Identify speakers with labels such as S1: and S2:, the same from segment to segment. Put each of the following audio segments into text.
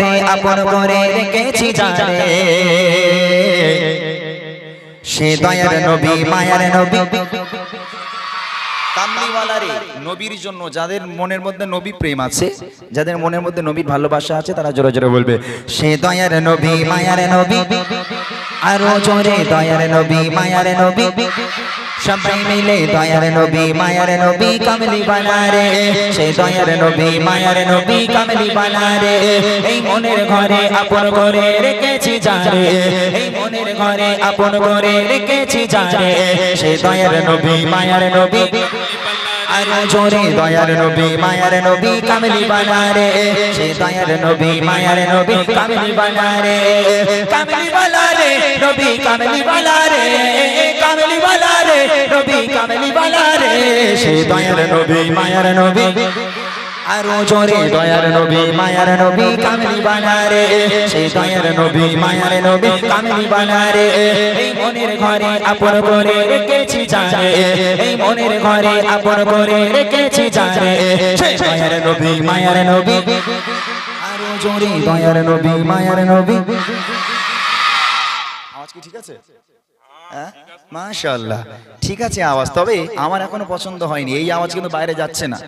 S1: রে আপন করে রেখেছি জানে সে দয়ার নবী মায়ার নবী।
S2: নবীর জন্য যাদের মনের মধ্যে নবী প্রেম আছে যাদের মনের মধ্যে নবীর ভালোবাসা আছে তারা জোরে জোরে বলবে
S1: সে দয়ার নবী মায়ার নবী। আরও জোরে দয়ার নবী মায়ার নবী। সবাই মিলে দয়ার নবী, মায়ার নবী কামলি বানা রে সে দয়ার নবী, মায়ার নবী কামলি বানা রে এই মনের ঘরে আপন করে রেখেছি জানে এই মনের ঘরে আপন করে রেখেছি জানে সে দয়ার নবী, মায়ার নবী জোরে দয়ার নবী, মায়ার নবী কামলি বানা রে সে দয়ার নবী, মায়ার নবী কামলি বানা রে কামলি বালা রে নবী কামলি বালা রে কামলি বালা রে নবী কামলি বালা রে, সে দয়ার নবী, মায়ার নবী। আরও জোরে দয়ার নবী, মায়ার নবী কামলি বানা রে সেই দয়ার নবী, মায়ার নবী কামলি বানা রে। এই মনের ঘরে আপন করে রেখেছি জানে এই মনের ঘরে আপন করে রেখেছি জানে সেই দয়ার নবী, মায়ার নবী। আরও জোরে দয়ার নবী, মায়ার নবী।
S2: ঠিক আছে? হ্যাঁ? মাশাআল্লাহ। ঠিক আছে আওয়াজ, তবে আমার এখনও পছন্দ হয়নি, এই আওয়াজ কিন্তু বাইরে যাচ্ছে না।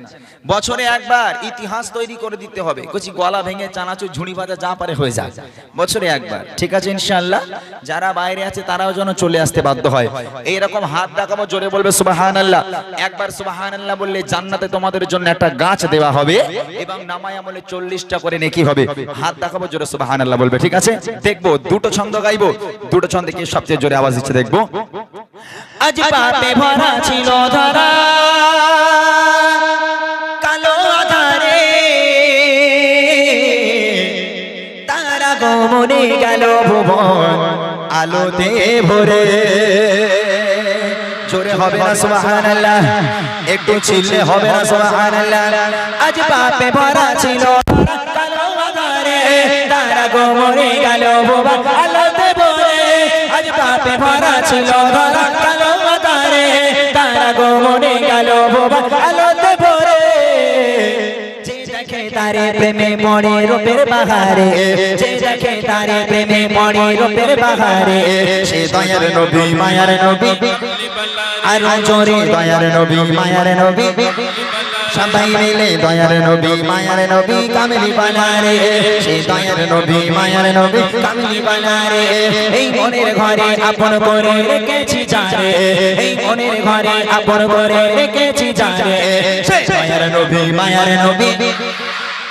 S2: বছরে একবার ইতিহাস তৈরি করে দিতে হবে। কুচি গলা ভেঙে চানাচুর ঝুড়ি ভাজা যা পারে হয়ে যাক। বছরে একবার, ঠিক আছে ইনশাআল্লাহ? যারা বাইরে আছে তারাও যেন চলে আসতে বাধ্য হয়। এইরকম হাত দেখাবো, জোরে বলবে সুবহানাল্লাহ। একবার সুবহানাল্লাহ বললে জান্নাতে তোমাদের জন্য একটা গাছ দেওয়া হবে এবং নামায় আমলে চল্লিশটা করে নেকি হবে। হাত দেখাবো, জোরে সুবহানাল্লাহ বলবে, ঠিক আছে? দেখব, দুটো ছন্দ গাইবো, দুটো ছন্দে কি সবচেয়ে জোরে আওয়াজ দিচ্ছে দেখব।
S1: আজ পাপে ভরা ছিল ধরা। কালো আধারে। তারা গমনে গেল ভুবন আলোতে ভরে। জোরে হবে না সুবহানাল্লাহ। একটু চিল্লে হবে না সুবহানাল্লাহ। আজ পাপে ভরা ছিল ধরা। কালো আধারে। তারা গমনে গেল ভুবন আলোতে পাপে ভরা ছিল ধরা কালো আধারে তারা গমনে গেল ভুবন আলোতে ভরে। তারে প্রেমে পড়ে রূপের বাহারে, যে তারে প্রেমে পড়ে রূপের বাহারে। সে দয়ার নবী, মায়ার নবী, আর জোরে দয়ার নবী, মায়ার নবী। সবাই মিলে দয়ার নবী, মায়ার নবী কামলি বানারে। দয়ার নবী, মায়ার নবী কামলি বানারে। এই মনের ঘরে আপন করে রেখেছি এই মনের ঘরে আপন করে রেখেছি দয়ার নবী, মায়ার নবী।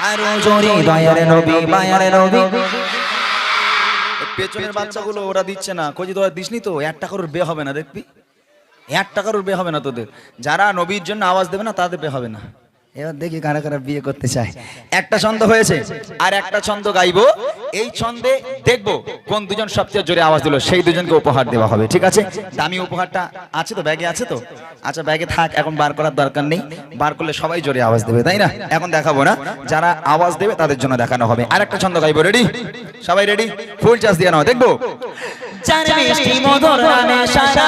S1: আর জোরে দয়ার নবী, মায়ার নবী।
S2: পেছনের বাচ্চাগুলো ওরা দিচ্ছে না। কজি তোরা দিসনি তো? এক টাকার বে হবে না, দেখবি? এক টাকার বে হবে না তোদের। যারা নবীর জন্য আওয়াজ দেবে না তাদের বে হবে না। এবার দেখি কারা কারা বিয়ে করতে চায়। একটা ছন্দ হয়েছে আর একটা ছন্দ গাইবো। এই ছন্দে দেখব কোন দুজন সবচেয়ে জোরে আওয়াজ দিল সেই দুজনকে উপহার দেওয়া হবে ঠিক আছে? দামি উপহারটা আছে তো ব্যাগে আছে তো? আচ্ছা ব্যাগে থাক এখন বার করার দরকার নেই। বার করলে সবাই জোরে আওয়াজ দেবে তাই না? এখন দেখাবো না। যারা আওয়াজ দেবে তাদের জন্য দেখানো হবে। আর একটা ছন্দ গাইবো রেডি সবাই রেডি ফুল চার্জ দিয়ে নাও দেখব?
S1: চার মিষ্টি মধুর নামে সারা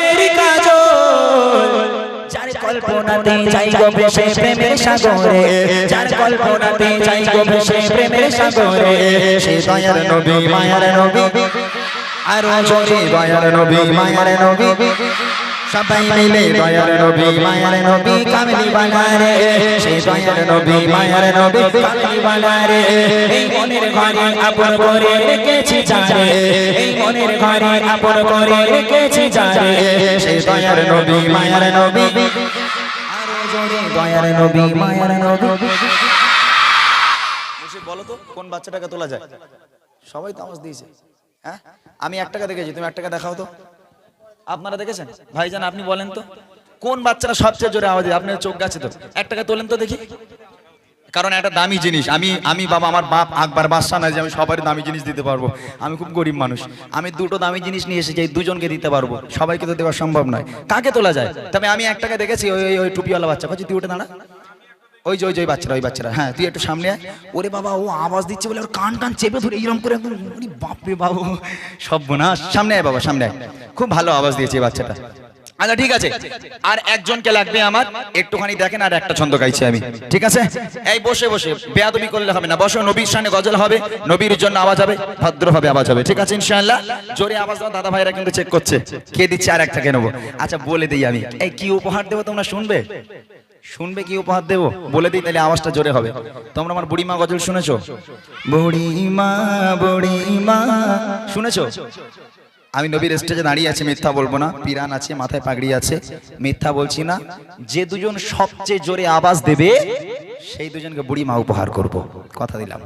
S1: কল্পনাতে যাই গো ভেসে প্রেমের সাগরে। যার কল্পনাতে যাই গো ভেসে প্রেমের সাগরে। সে দয়ার নবী, মায়ার নবী। আর জোরে দয়ার নবী, মায়ার নবী। সবাই মিলে দয়ার নবী, মায়ার নবী কামলি বানারে। সে দয়ার নবী, মায়ার নবী কামলি বানারে। এই মনের ঘরে আপন করে রেখেছি জানে এই মনের ঘরে আপন করে রেখেছি জানে সে দয়ার নবী, মায়ার নবী। জোরে
S2: কোন বাচ্চাটাকে তোলা যায়? সবাই দিয়েছে। হ্যাঁ? আমি দেখেছি, তুমি দেখাও তো। আপনারা দেখেছেন? ভাইজান, আপনি বলেন তো, কোন বাচ্চারা সবচেয়ে জোরে আওয়াজ আপনার চোখ গেছে তো। এক টাকা তোলেন তো দেখি।
S1: কারণ একটা দামি জিনিস। আমি আমি বাবা, আমার বাপ আকবার বাদশা না যে আমি সবারই দামি জিনিস দিতে পারব। আমি খুব গরিব মানুষ। আমি দুটো দামি জিনিস নিয়ে এসেছি দুজনকে দিতে পারব। সবাইকে তো দেওয়া সম্ভব নয়। কাকে তোলা যায়? তবে আমি একটাকে দেখেছি, ওই, ওই- টুপিওয়ালা বাচ্চা। বলছি তুই উঠে দাঁড়া। ওই যে ওই যে বাচ্চারা ওই বাচ্চারা হ্যাঁ তুই একটু সামনে আয়। ওরে বাবা, ও আওয়াজ দিচ্ছে বলে ওর কান টান চেপে ধরে এইরকম করে একদম বাপরে বাবু। সব না সামনে আয় বাবা, সামনে আয়। খুব ভালো আওয়াজ দিয়েছে এই বাচ্চাটা। আচ্ছা ঠিক আছে। আর একজনকে লাগবে আমার, একটুখানি দেখেন আর একটা ছন্দ গাইছি আমি। ঠিক আছে? এই বসে বসে। বেয়াদবি করলে হবে না। বসো, নবীর সামনে গজল হবে, নবীর জন্য আওয়াজ হবে, ভদ্রভাবে আওয়াজ হবে। ঠিক আছে, ইনশাআল্লাহ? জোরে আওয়াজ দাও দাদা ভাইরা কিন্তু চেক করছে। কে দিচ্ছে আর একটাকে নেব? আচ্ছা বলে দিই আমি। এই কি উপহার দেবো তোমরা শুনবে? শুনবে কি উপহার দেবো? বলে দিই, তাহলে আওয়াজটা জোরে হবে। তোমরা আমার বুড়িমা গজল শুনেছো? বুড়িমা বুড়িমা। শুনেছো? আমি নবীর স্টেজে দাঁড়িয়ে আছি, মিথ্যা বলব না। পিরান আছে, মাথায় পাগড়ি আছে। মিথ্যা বলছি না। যে দুজন সবচেয়ে জোরে আওয়াজ দেবে, সেই দুজনকে বুড়ি মা উপহার করব। কথা দিলাম।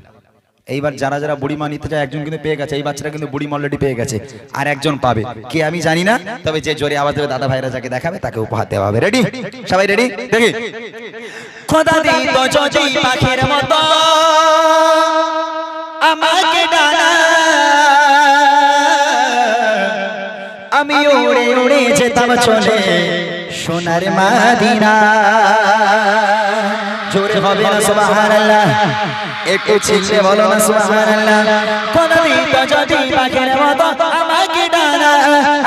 S1: এইবার যারা যারা বুড়ি মা নিতে চায়, একজন কিন্তু পেয়ে গেছে। এই বাচ্চারা কিন্তু বুড়ি অলরেডি পেয়ে গেছে। আর একজন পাবে। কে আমি জানি না, তবে যে জোরে আওয়াজ দেবে, দাদা ভাইরা যাকে দেখাবে, তাকে উপহার দেওয়া হবে। রেডি সবাই রেডি দেখি। খোদা দিত যদি পাখির মতো, আমাকে ডানা আমি উড়ে উড়ে যেতাম চলে সোনার মাদিনা। জোরে হবে না সুবহানাল্লাহ। একটু বলো না সুবহানাল্লাহ। কোন দিত যদি পাখির মতো আমাকে ডানা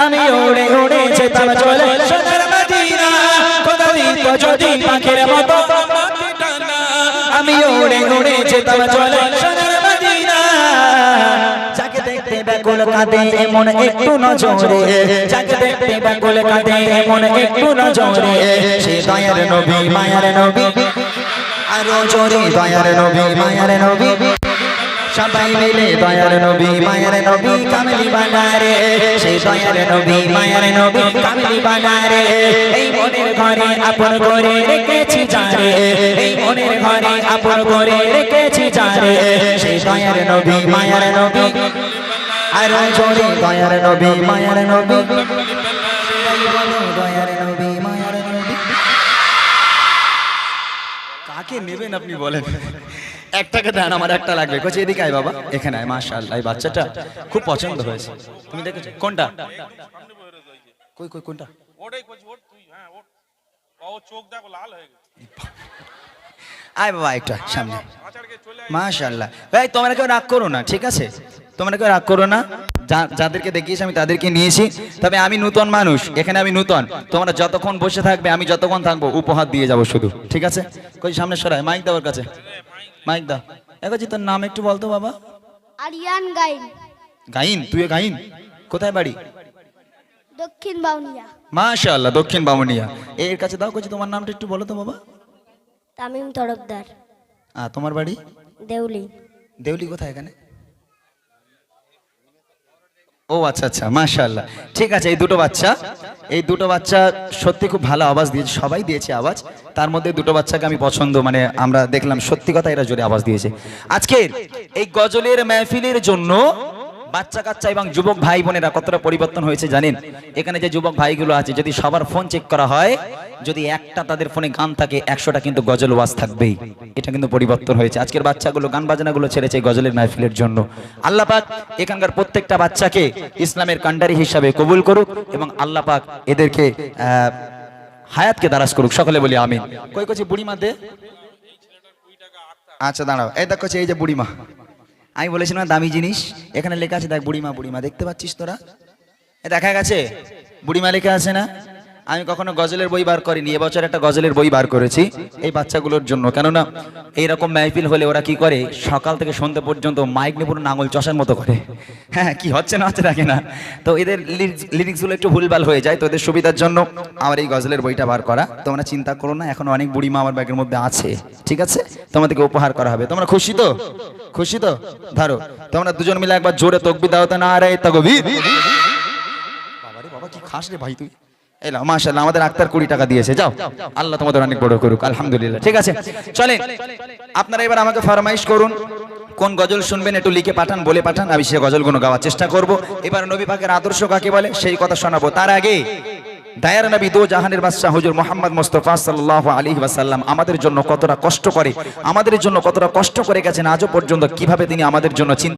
S1: আমি উড়ে উড়ে যেতাম চলে সোনার মাদিনা। কোন দিত যদি পাখির মতো আমাকে ডানা আমি উড়ে উড়ে যেতাম চলে কাঁদে, এমন একটু নজরে। যাকে দেখতে ব্যাকুল কাঁদে, এমন একটু নজরে। সে দয়ার নবী, মায়ার নবী। আরও জোরে দয়ার নবী, মায়ার নবী। সবাই মিলে দয়ার নবী, মায়ার নবী, কামলি বানারে। সেই দয়ার নবী, মায়ার নবী, কামলি বানারে। এই মনের ঘরে আপন করে রেখেছি যারে। এই মনের ঘরে আপন করে রেখেছি যারে। সেই দয়ার নবী, মায়ার নবী। আর জোরে দয়ার নবী মায়ার নবী। কাকে নেবেন আপনি বলেন? একটাকে দেন আমার একটা লাগবে। কোচে এদিকে আয় বাবা। এখানে আয় মাশাআল্লাহ। এই বাচ্চাটা খুব পছন্দ হয়েছে। তুমি দেখেছ? কোনটা? কই কই কোনটা?
S3: ওটাই করছি ওট তুই হ্যাঁ ওট। ও চোখ দেখো লাল হয়ে গেছে।
S1: আয় বাবা একটা সামনে। মাশাআল্লাহ। ভাই তোমরা কেউ রাগ করো না ঠিক আছে? তোমরা কেউ রাগ করো না। যাদেরকে দেখিয়েছি আমি তাদেরকে নিয়েছি। তবে আমি নূতন মানুষ এখানে আমি নূতন। তোমরা যতক্ষণ বসে থাকবে আমি যতক্ষণ থাকব উপহার দিয়ে যাব শুধু। ঠিক আছে? কই সামনে সরাই মাইক দাও ওর কাছে। মাইক দাও। এগোছি তোর নাম একটু বলতো বাবা।
S4: আরিয়ান গাইন।
S1: গাইন? তুই গাইন? কোথায় বাড়ি?
S4: দক্ষিণ বাউনিয়া।
S1: মাশাআল্লাহ দক্ষিণ বামুনিয়া এর কাছে দাও কইছি তোমার নামটা একটু বলো তো বাবা।
S4: তামিম তরফদার।
S1: আ তোমার বাড়ি?
S4: দেউলি।
S1: দেউলি কোথায় এখানে? ও আচ্ছা আচ্ছা মাশাআল্লাহ। ঠিক আছে, এই দুটো বাচ্চা। এই দুটো বাচ্চা সত্যি খুব ভালো আওয়াজ দিয়েছে, সবাই দিয়েছে আওয়াজ। তার মধ্যে দুটো বাচ্চাকে আমি পছন্দ মানে আমরা দেখলাম সত্যি কথা এরা জোরে আওয়াজ দিয়েছে। আজকের এই গজলের মেহফিলের জন্য বাচ্চা কাচ্চা এবং যুবক ভাই বোনেরা কতটা পরিবর্তন হয়েছে জানেন? এখানে যে যুবক ভাইগুলো আছে, যদি সবার ফোন চেক করা হয়, যদি একটা তাদের ফোনে গান থাকে, একশোটা কিন্তু গজল ওয়াজ থাকবেই। এটা কিন্তু পরিবর্তন হয়েছে। আজকের বাচ্চাগুলো, গান বাজনাগুলো ছেড়েছে গজলের মাহফিলের জন্য। আল্লাহ পাক এখানকার প্রত্যেকটা বাচ্চাকে ইসলামের কান্ডারি হিসাবে কবুল করুক এবং আল্লাহ পাক এদেরকে হায়াতকে দারাজ করুক। সকলে বলি আমিন। কই কইছি, বুড়িমা দে? আচ্ছা দাঁড়াও। এই দেখো এই যে বুড়িমা। আমি বলেছিলাম দামি জিনিস, এখানে লেখা আছে দেখ বুড়িমা বুড়িমা, দেখতে পাচ্ছিস তোরা? দেখা গেছে? বুড়িমা লেখা আছে না? আমি কখনো গজলের বই বার করিনি, এবছর একটা গজলের বই বার করেছি, এই বাচ্চাগুলোর জন্য। কেননা এইরকম মাহফিল হলে ওরা কি করে, সকাল থেকে সন্ধ্যা পর্যন্ত মাইক নিয়ে পুরো নাঙল চষার মতো করে। হ্যাঁ কি হচ্ছে না হচ্ছে থাকে না। তো এদের লিরিক্সগুলো একটু ভুলভাল হয়ে যায়, তো এদের সুবিধার জন্য আমার এই গজলের বইটা বার করা। তোমরা চিন্তা করো না, এখন অনেক বুড়িমা আমার ব্যাগের মধ্যে আছে, ঠিক আছে? তোমাদেরকে উপহার করা হবে। তোমরা খুশি তো? খুশি তো? ধরো, তোমরা দুজন মিলে একবার জোরে তকবি দাও তো না রে তকবীর। বাবারে বাবা, কি খাস রে ভাই তুই। আমাদের আক্তার কুড়ি টাকা দিয়েছে। যাও, আল্লাহ তোমাদের অনেক বড় করুক, আলহামদুলিল্লাহ, ঠিক আছে? চলেন আপনারা এবার আমাকে ফরমাইশ করুন, কোন গজল শুনবেন একটু লিখে পাঠান, বলে পাঠান, আমি সে গজলগুলো গাওয়ার চেষ্টা করব। এবার নবী পাকের আদর্শ কাকে বলে, সেই কথা শোনাবো। তার আগে, দায়ার নবী দো জাহানের বাদশাহ হুজুর মোহাম্মদ মোস্তফা সাল্লাল্লাহু আলাইহি ওয়াসাল্লাম আমাদের জন্য কতটা কষ্ট করে, আমাদের জন্য কতটা কষ্ট করে গেছেন, আজও পর্যন্ত কীভাবে তিনি আমাদের জন্য চিন্তা